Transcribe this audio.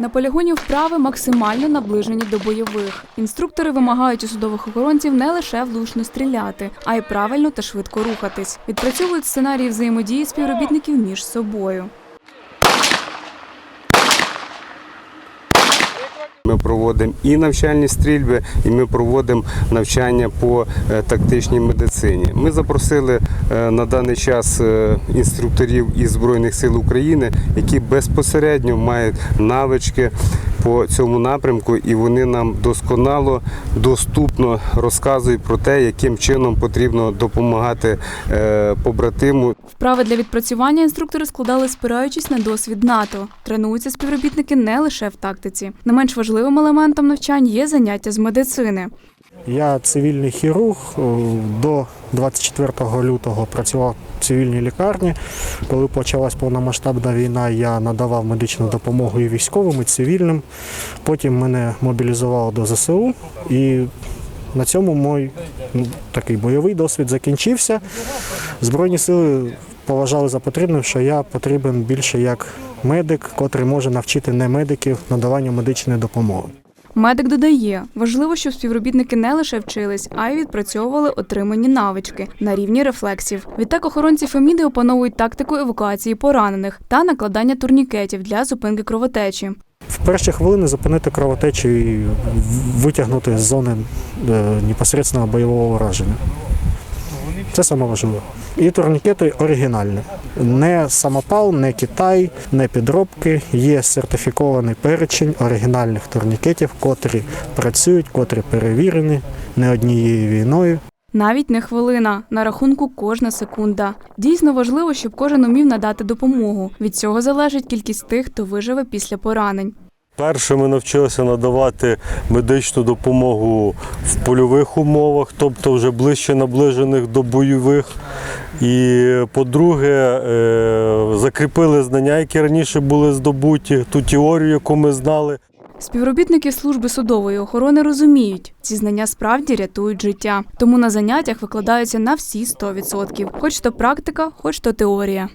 На полігоні вправи максимально наближені до бойових. Інструктори вимагають у судових охоронців не лише влучно стріляти, а й правильно та швидко рухатись. Відпрацьовують сценарії взаємодії співробітників між собою. Ми проводимо і навчальні стрільби, і ми проводимо навчання по е, тактичній медицині. Ми запросили е, на даний час е, інструкторів із Збройних сил України, які безпосередньо мають навички по цьому напрямку, і вони нам досконало, доступно розказують про те, яким чином потрібно допомагати е, побратиму Вправи для відпрацювання інструктори складали спираючись на досвід НАТО. Тренуються співробітники не лише в тактиці. Не менш важливим елементом навчань є заняття з медицини. Я цивільний хірург. До 24 лютого працював в цивільній лікарні. Коли почалась повномасштабна війна, я надавав медичну допомогу і військовим, і цивільним. Потім мене мобілізували до ЗСУ і на цьому мій ну, такий бойовий досвід закінчився. Збройні сили поважали за потрібним, що я потрібен більше як медик, котрий може навчити не медиків надаванню медичної допомоги. Медик додає, важливо, щоб співробітники не лише вчились, а й відпрацьовували отримані навички на рівні рефлексів. Відтак охоронці Феміди опановують тактику евакуації поранених та накладання турнікетів для зупинки кровотечі. В перші хвилини зупинити кровотечу і витягнути з зони е, непосереднього бойового враження. Це саме важливе. І турнікети оригінальні. Не самопал, не Китай, не підробки. Є сертифікований перечень оригінальних турнікетів, котрі працюють, котрі перевірені не однією війною. Навіть не хвилина, на рахунку кожна секунда. Дійсно важливо, щоб кожен умів надати допомогу. Від цього залежить кількість тих, хто виживе після поранень. Перше, ми навчилися надавати медичну допомогу в польових умовах, тобто вже ближче наближених до бойових. І по-друге, е, закріпили знання, які раніше були здобуті, ту теорію, яку ми знали. Співробітники служби судової охорони розуміють, ці знання справді рятують життя. Тому на заняттях викладаються на всі 100%. Хоч то практика, хоч то теорія.